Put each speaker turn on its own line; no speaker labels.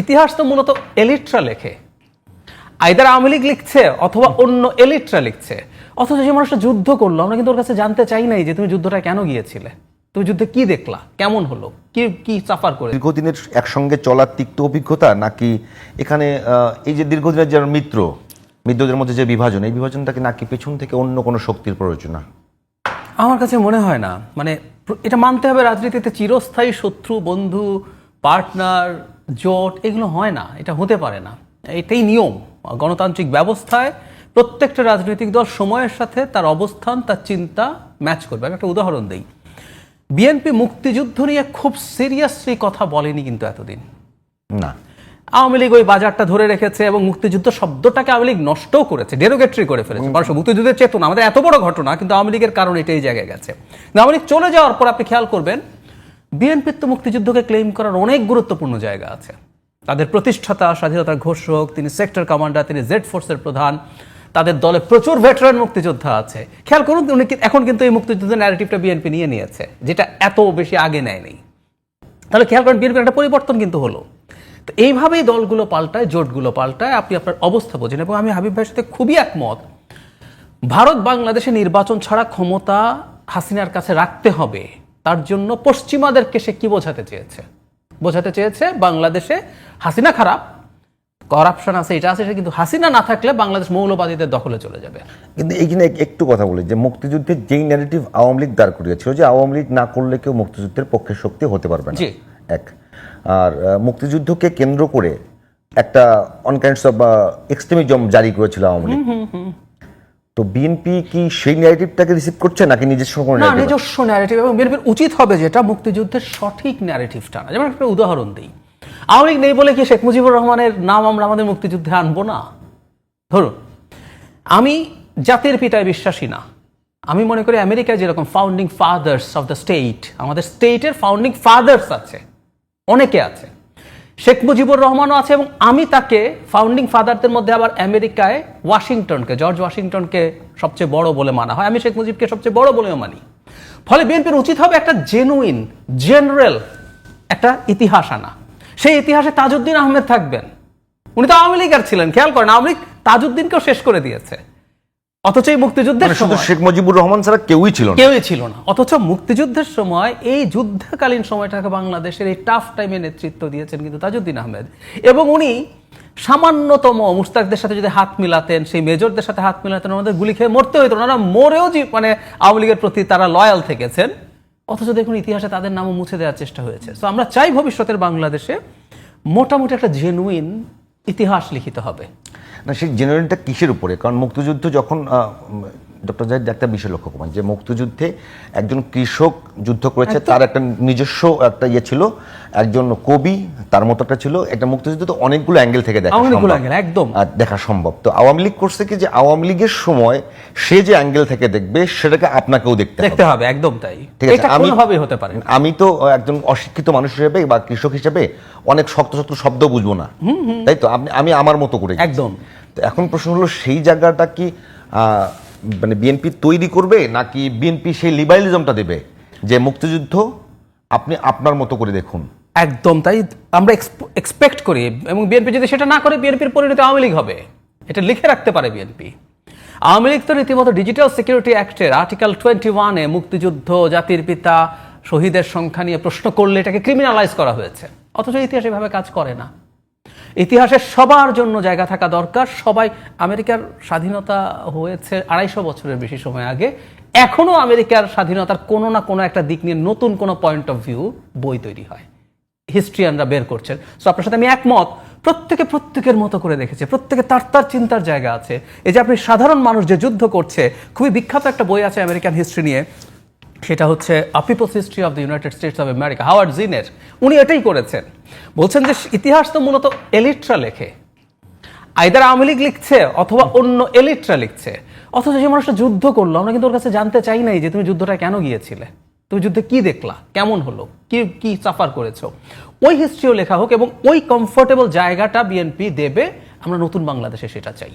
ইতিহাস তো মূলত এলিটরা লেখে। আইদার আওয়ামী লীগ লিখছে অথবা অন্য এলিটরা লিখছে। অথচ যে মানুষটা যুদ্ধ করল আমরা কিন্তু ওর কাছে জানতে চাই নাই যে তুমি যুদ্ধটা কেন গিয়েছিলে? তুমি যুদ্ধে কি দেখলা? কেমন হলো? কি কি সাফার করে?
দীর্ঘদিনের একসঙ্গে চলার তিক্ত অভিজ্ঞতা নাকি এখানে এই যে দীর্ঘদিনের যারা মিত্র মিত্রদের মধ্যে যে বিভাজন এই বিভাজনটাকে নাকি পেছন থেকে অন্য কোনো শক্তির প্ররোচনা
আমার কাছে মনে হয় না। মানে এটা মানতে হবে রাজনীতিতে চিরস্থায়ী শত্রু বন্ধু পার্টনার জোট এগুলো হয় না এটা হতে পারে না। এটাই নিয়ম। গণতান্ত্রিক ব্যবস্থায় প্রত্যেকটা রাজনৈতিক দল সময়ের সাথে তার অবস্থান তার চিন্তা ম্যাচ করবে। আমি একটা উদাহরণ দিই। বিএনপি মুক্তিযুদ্ধ নিয়ে খুব সিরিয়াসলি কথা বলেনি কিন্তু এতদিন।
না।
আওয়ামী লীগ ওই বাজারটা ধরে রেখেছে এবং মুক্তিযুদ্ধ শব্দটাকে আওয়ামী লীগ নষ্টও করেছে ডেরোগেটরি করে ফেলেছে। মানুষ মুক্তিযুদ্ধের চেতনা আমাদের এত বড় ঘটনা কিন্তু আওয়ামী লীগের কারণে এটাই জায়গায় গেছে। আওয়ামী লীগ চলে যাওয়ার পর আপনি খেয়াল করবেন বিএনপির তো মুক্তিযুদ্ধকে ক্লেম করার অনেক গুরুত্বপূর্ণ জায়গা আছে। তাদের প্রতিষ্ঠাতা, স্বাধীনতার ঘোষক, তিনি সেক্টর কমান্ডার তিনি জেড ফোর্সের প্রধান, তাদের দলে প্রচুর ভেটারান মুক্তিযোদ্ধা আছে। খেয়াল করুন, উনি এখন কিন্তু এই মুক্তিযুদ্ধের ন্যারেটিভটা বিএনপি নিয়ে নিয়েছে, যেটা এত বেশি আগে নেয়নি। তাহলে খেয়াল করেন, বিএনপির একটা পরিবর্তন কিন্তু হলো। তো এইভাবেই দলগুলো পাল্টায়, জোটগুলো পাল্টায়, আপনি আপনার অবস্থা বোঝেন। এবং আমি হাবিব ভাইয়ের সাথে খুবই একমত। ভারত বাংলাদেশে নির্বাচন ছাড়া ক্ষমতা হাসিনার কাছে রাখতে হবে। তার জন্য পশ্চিমাদেরকে সে কি বোঝাতে চেয়েছে? বোঝাতে চেয়েছে বাংলাদেশে হাসিনা খারাপ করাপশন আছে এটা আছে কিন্তু হাসিনা না থাকলে বাংলাদেশ মৌলবাদীদের দখলে চলে যাবে।
কিন্তু এইখানে এক- একটু কথা বলি যে মুক্তিযুদ্ধের যেই ন্যারেটিভ আওয়ামী লীগ দাঁড় করিয়েছিল যে আওয়ামী লীগ না করলে কেউ মুক্তিযুদ্ধের পক্ষে শক্তি হতে পারবে না। এক। আর মুক্তিযুদ্ধকে কেন্দ্র করে একটা অন কাইন্ডস অফ এক্সট্রিমিজম জারি করেছিল আওয়ামী লীগ। তো বিএনপি কি সেই ন্যারেটিভটাকে রিসিভ করছে নাকি নিজস্ব কোনো
না নিজস্ব ন্যারেটিভ এবং বিএনপির উচিত হবে যেটা মুক্তিযুদ্ধের সঠিক ন্যারেটিভটা না। যেমন একটা উদাহরণ দিই। আওয়ামী লীগ নেই বলে কি শেখ মুজিবুর রহমানের নাম আমরা আমাদের মুক্তিযুদ্ধে আনব না? ধরুন আমি জাতির পিতায় বিশ্বাসী না। আমি মনে করি আমেরিকায় যেরকম founding fathers of the state আমাদের স্টেটের ফাউন্ডিং ফাদার্স আছে অনেকে আছে। শেখ মুজিবুর রহমানও আছে এবং আমি তাকে ফাউন্ডিং ফাদারদের মধ্যে আবার আমেরিকায় ওয়াশিংটনকে, জর্জ ওয়াশিংটনকে সবচেয়ে বড় বলে মানা হয়। আমি শেখ মুজিবকে সবচেয়ে বড় বলেও মানি। ফলে বিএনপির উচিত হবে একটা জেনুইন জেনারেল একটা ইতিহাস আনা। সেই ইতিহাসে তাজউদ্দিন আহমেদ থাকবেন। উনি তো আওয়ামী লীগের ছিলেন, খেয়াল করেন, আওয়ামী লীগ তাজউদ্দিনকেও শেষ করে দিয়েছে। অথচ এই মুক্তিযুদ্ধের
মানে শুধু
সময়
শেখ মুজিবুর রহমান ছাড়া কেউই ছিল না।
কেউই ছিল না। অথচ মুক্তিযুদ্ধের সময় এই যুদ্ধকালীন সময়টাকে বাংলাদেশের এই টাফ টাইমে নেতৃত্ব দিয়েছেন কিন্তু তাজউদ্দিন আহমেদ। এবং উনি সামান্যতম মুস্তাকদের সাথে যদি হাত মিলাতেন সেই মেজরদের সাথে হাত মিলাতেন ওনাদের গুলি খেয়ে মরতে হইতো না। মরেও যে মানে আওয়ামী লীগের প্রতি তারা লয়াল থেকেছেন। অথচ দেখুন ইতিহাসে তাদের নামও মুছে দেওয়ার চেষ্টা হয়েছে। তো আমরা চাই ভবিষ্যতের বাংলাদেশে মোটামুটি একটা জেনুইন ইতিহাস লিখিত হবে।
না সেই জেনারেলটা কিসের উপরে? কারণ মুক্তিযুদ্ধ যখন ডক্টর জাহিদ একটা বিষয় লক্ষ্য করবেন যে মুক্তিযুদ্ধে একজন কৃষক যুদ্ধ করেছে তার একটা নিজস্ব একটা ইয়ে ছিল একজন কবি তার মতো একটা ছিল। একটা মুক্তিযুদ্ধ তো অনেকগুলো অ্যাঙ্গেল থেকে দেখা
অনেকগুলো। একদম।
দেখা সম্ভব। তো আওয়ামী লীগ করছে কি যে আওয়ামী লীগের সময় সে যে অ্যাঙ্গেল থেকে দেখবে সেটাকে আপনাকেও দেখতে
দেখতে হবে। একদম তাই।
ঠিক আছে আমি
কোনোভাবেই হতে পারে
আমি তো একজন অশিক্ষিত মানুষ হিসেবে বা কৃষক হিসেবে অনেক শক্ত শক্ত শব্দ বুঝব না। তাই তো? আপনি আমি আমার মতো করে
একদম।
তো এখন প্রশ্ন হলো সেই জায়গাটা কি আহ, মানে বিএনপি তৈরি করবে নাকি বিএনপি সেই লিবারালিজমটা দেবে? যে মুক্তিযুদ্ধ আপনি আপনার মতো করে দেখুন।
একদম, তাই আমরা এক্সপেক্ট করি এবং বিএনপি যদি সেটা না করে বিএনপির পরিণতি আওয়ামী লীগ হবে। এটা লিখে রাখতে পারে বিএনপি আওয়ামী লীগ তো রীতিমতো ডিজিটাল সিকিউরিটি অ্যাক্টের আর্টিকেল টোয়েন্টি ওয়ানে মুক্তিযুদ্ধ, জাতির পিতা, শহীদের সংখ্যা নিয়ে প্রশ্ন করলে এটাকে ক্রিমিনালাইজ করা হয়েছে। অথচ ইতিহাস এভাবে কাজ করে না। ইতিহাসের সবার জন্য জায়গা থাকা দরকার। সবাই আমেরিকার স্বাধীনতা হয়েছে আড়াইশো বছরের বেশি সময় আগে। এখনও আমেরিকার স্বাধীনতার কোনো না কোনো একটা দিক নিয়ে নতুন কোনো পয়েন্ট অফ ভিউ বই তৈরি হয়। হিস্ট্রিয়ানরা বের করছেন। সো আপনার সাথে আমি একমত। প্রত্যেকে প্রত্যেকের মতো করে দেখেছে। প্রত্যেকে তার তার চিন্তার জায়গা আছে। এই যে আপনি সাধারণ মানুষ যে যুদ্ধ করছে, খুবই বিখ্যাত একটা বই আছে আমেরিকান হিস্ট্রি নিয়ে। সেটা হচ্ছে a people's history of the United States of America Howard জিনের, উনি এটাই করেছেন। বলছেন যে, ইতিহাস তো মূলত এলিটরা লেখে। আইদার আওয়ামী লীগ লিখছে অথবা অন্য এলিটরা লিখছে। অথচ যে মানুষটা যুদ্ধ করল, আমরা কিন্তু ওর কাছে জানতে চাই নাই যে, তুমি যুদ্ধটা কেন গিয়েছিলে? তুমি যুদ্ধে কি দেখলা? কেমন হলো? কি কি সাফার করেছ? ওই হিস্ট্রিও লেখা হোক এবং ওই কমফোর্টেবল জায়গাটা বিএনপি দেবে, আমরা নতুন বাংলাদেশে সেটা চাই।